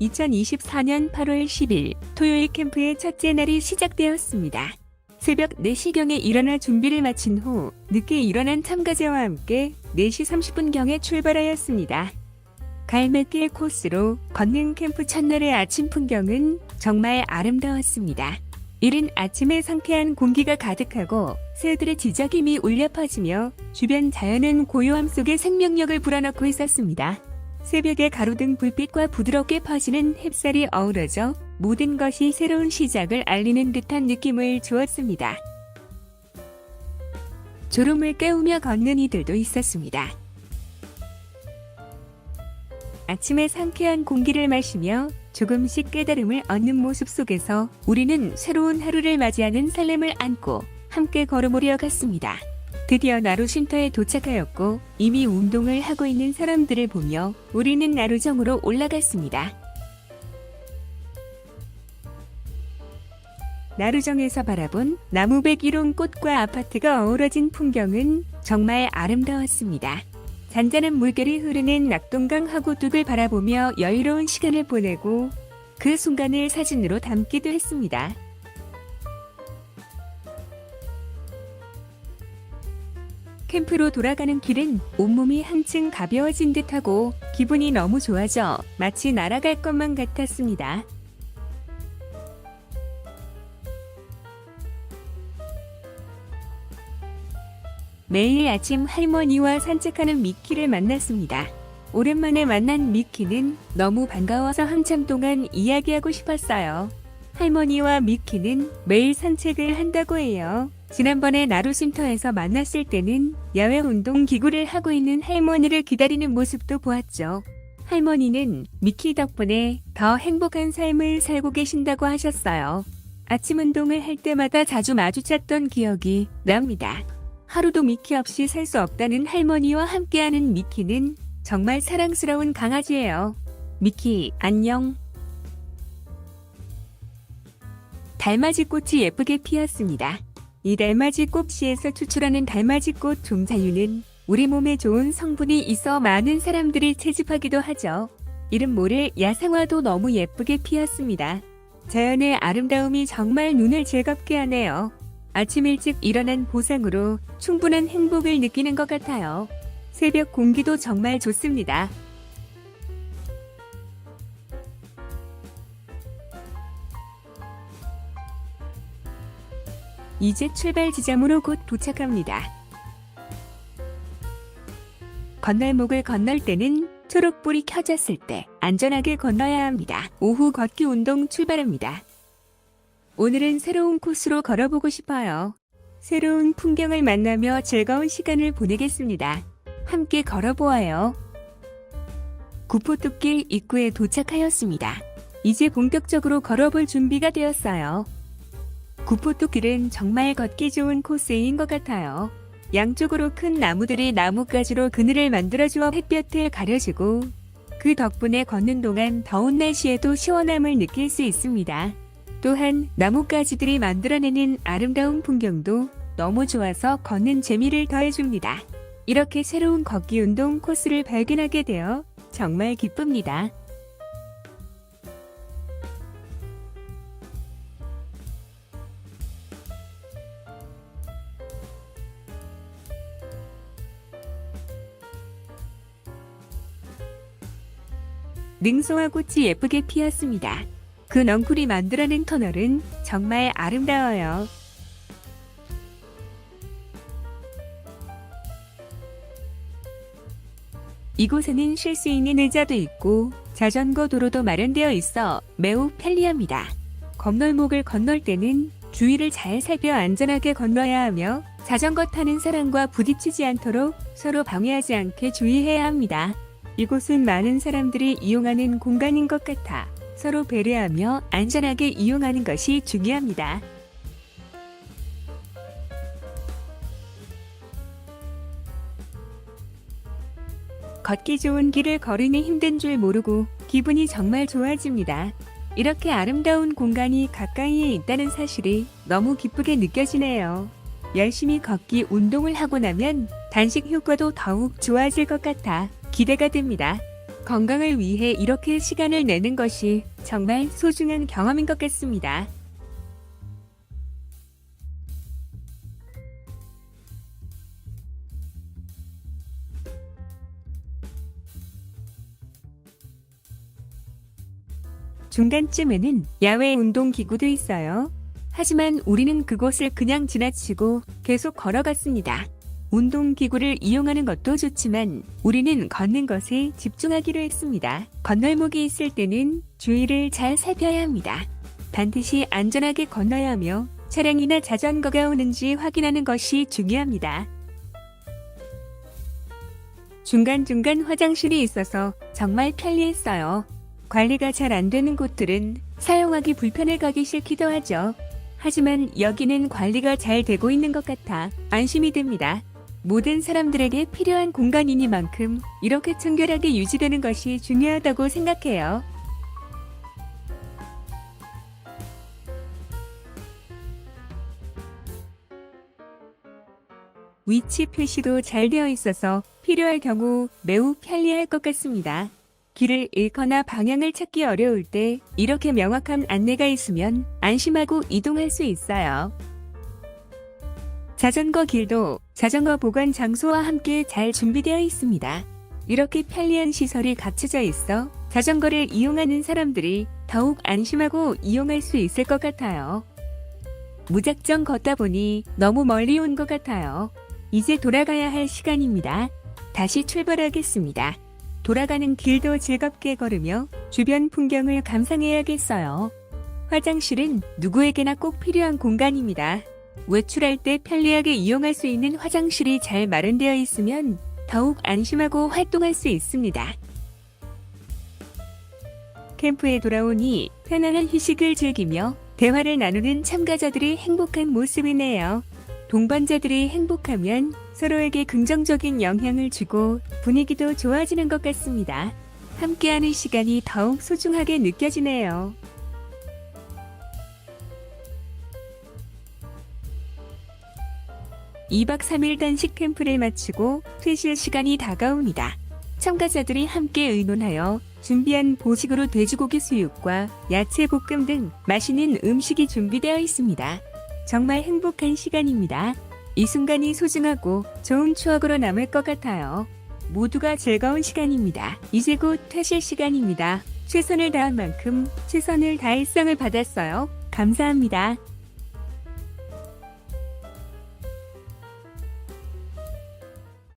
2024년 8월 10일 토요일 캠프의 첫째 날이 시작되었습니다. 새벽 4시경에 일어나 준비를 마친 후 늦게 일어난 참가자와 함께 4시 30분경에 출발하였습니다. 갈매길 코스로 걷는 캠프 첫날의 아침 풍경은 정말 아름다웠습니다. 이른 아침에 상쾌한 공기가 가득하고 새들의 지저귀이 울려 퍼지며 주변 자연은 고요함 속에 생명력을 불어넣고 있었습니다. 새벽의 가로등 불빛과 부드럽게 퍼지는 햇살이 어우러져 모든 것이 새로운 시작을 알리는 듯한 느낌을 주었습니다. 졸음을 깨우며 걷는 이들도 있었습니다. 아침에 상쾌한 공기를 마시며 조금씩 깨달음을 얻는 모습 속에서 우리는 새로운 하루를 맞이하는 설렘을 안고 함께 걸어보려 갔습니다. 드디어 나루 쉼터에 도착하였고 이미 운동을 하고 있는 사람들을 보며 우리는 나루정으로 올라갔습니다. 나루정에서 바라본 나무백1롱 꽃과 아파트가 어우러진 풍경은 정말 아름다웠습니다. 잔잔한 물결이 흐르는 낙동강 하구둑을 바라보며 여유로운 시간을 보내고 그 순간을 사진으로 담기도 했습니다. 캠프로 돌아가는 길은 온몸이 한층 가벼워진 듯하고 기분이 너무 좋아져 마치 날아갈 것만 같았습니다. 매일 아침 할머니와 산책하는 미키를 만났습니다. 오랜만에 만난 미키는 너무 반가워서 한참 동안 이야기하고 싶었어요. 할머니와 미키는 매일 산책을 한다고 해요. 지난번에 나루쉼터에서 만났을 때는 야외 운동 기구를 하고 있는 할머니를 기다리는 모습도 보았죠. 할머니는 미키 덕분에 더 행복한 삶을 살고 계신다고 하셨어요. 아침 운동을 할 때마다 자주 마주쳤던 기억이 납니다. 하루도 미키 없이 살 수 없다는 할머니와 함께하는 미키는 정말 사랑스러운 강아지예요. 미키, 안녕. 달맞이 꽃이 예쁘게 피었습니다. 이 달맞이 꽃씨에서 추출하는 달맞이 꽃 종자유는 우리 몸에 좋은 성분이 있어 많은 사람들이 채집하기도 하죠. 이름 모를 야생화도 너무 예쁘게 피었습니다. 자연의 아름다움이 정말 눈을 즐겁게 하네요. 아침 일찍 일어난 보상으로 충분한 행복을 느끼는 것 같아요. 새벽 공기도 정말 좋습니다. 이제 출발 지점으로 곧 도착합니다. 건널목을 건널 때는 초록불이 켜졌을 때 안전하게 건너야 합니다. 오후 걷기 운동 출발합니다. 오늘은 새로운 코스로 걸어보고 싶어요. 새로운 풍경을 만나며 즐거운 시간을 보내겠습니다. 함께 걸어보아요. 구포뚝길 입구에 도착하였습니다. 이제 본격적으로 걸어볼 준비가 되었어요. 구포뚝길은 정말 걷기 좋은 코스인 것 같아요. 양쪽으로 큰 나무들이 나뭇가지로 그늘을 만들어주어 햇볕을 가려주고 그 덕분에 걷는 동안 더운 날씨에도 시원함을 느낄 수 있습니다. 또한 나뭇가지들이 만들어내는 아름다운 풍경도 너무 좋아서 걷는 재미를 더해줍니다. 이렇게 새로운 걷기 운동 코스를 발견하게 되어 정말 기쁩니다. 능소와 꽃이 예쁘게 피었습니다. 그 넝쿨이 만들어낸 터널은 정말 아름다워요. 이곳에는 쉴 수 있는 의자도 있고 자전거 도로도 마련되어 있어 매우 편리합니다. 건널목을 건널 때는 주위를 잘 살펴 안전하게 건너야 하며 자전거 타는 사람과 부딪히지 않도록 서로 방해하지 않게 주의해야 합니다. 이곳은 많은 사람들이 이용하는 공간인 것 같아 서로 배려하며 안전하게 이용하는 것이 중요합니다. 걷기 좋은 길을 걸으니 힘든 줄 모르고 기분이 정말 좋아집니다. 이렇게 아름다운 공간이 가까이에 있다는 사실이 너무 기쁘게 느껴지네요. 열심히 걷기 운동을 하고 나면 단식 효과도 더욱 좋아질 것 같아 기대가 됩니다. 건강을 위해 이렇게 시간을 내는 것이 정말 소중한 경험인 것 같습니다. 중간쯤에는 야외 운동 기구도 있어요. 하지만 우리는 그곳을 그냥 지나치고 계속 걸어갔습니다. 운동 기구를 이용하는 것도 좋지만 우리는 걷는 것에 집중하기로 했습니다. 건널목이 있을 때는 주위를 잘 살펴야 합니다. 반드시 안전하게 건너야 하며 차량이나 자전거가 오는지 확인하는 것이 중요합니다. 중간중간 화장실이 있어서 정말 편리했어요. 관리가 잘 안 되는 곳들은 사용하기 불편해 가기 싫기도 하죠. 하지만 여기는 관리가 잘 되고 있는 것 같아 안심이 됩니다. 모든 사람들에게 필요한 공간이니만큼 이렇게 청결하게 유지되는 것이 중요하다고 생각해요. 위치 표시도 잘 되어 있어서 필요할 경우 매우 편리할 것 같습니다. 길을 잃거나 방향을 찾기 어려울 때 이렇게 명확한 안내가 있으면 안심하고 이동할 수 있어요. 자전거 길도 자전거 보관 장소와 함께 잘 준비되어 있습니다. 이렇게 편리한 시설이 갖춰져 있어 자전거를 이용하는 사람들이 더욱 안심하고 이용할 수 있을 것 같아요. 무작정 걷다 보니 너무 멀리 온 것 같아요. 이제 돌아가야 할 시간입니다. 다시 출발하겠습니다. 돌아가는 길도 즐겁게 걸으며 주변 풍경을 감상해야겠어요. 화장실은 누구에게나 꼭 필요한 공간입니다. 외출할 때 편리하게 이용할 수 있는 화장실이 잘 마련되어 있으면 더욱 안심하고 활동할 수 있습니다. 캠프에 돌아오니 편안한 휴식을 즐기며 대화를 나누는 참가자들이 행복한 모습이네요. 동반자들이 행복하면 서로에게 긍정적인 영향을 주고 분위기도 좋아지는 것 같습니다. 함께하는 시간이 더욱 소중하게 느껴지네요. 이박 3일 단식 캠프를 마치고 퇴실 시간이 다가옵니다. 참가자들이 함께 의논하여 준비한 보식으로 돼지고기 수육과 야채 볶음 등 맛있는 음식이 준비되어 있습니다. 정말 행복한 시간입니다. 이 순간이 소중하고 좋은 추억으로 남을 것 같아요. 모두가 즐거운 시간입니다. 이제 곧 퇴실 시간입니다. 최선을 다한 만큼 최선을 다할 상을 받았어요. 감사합니다.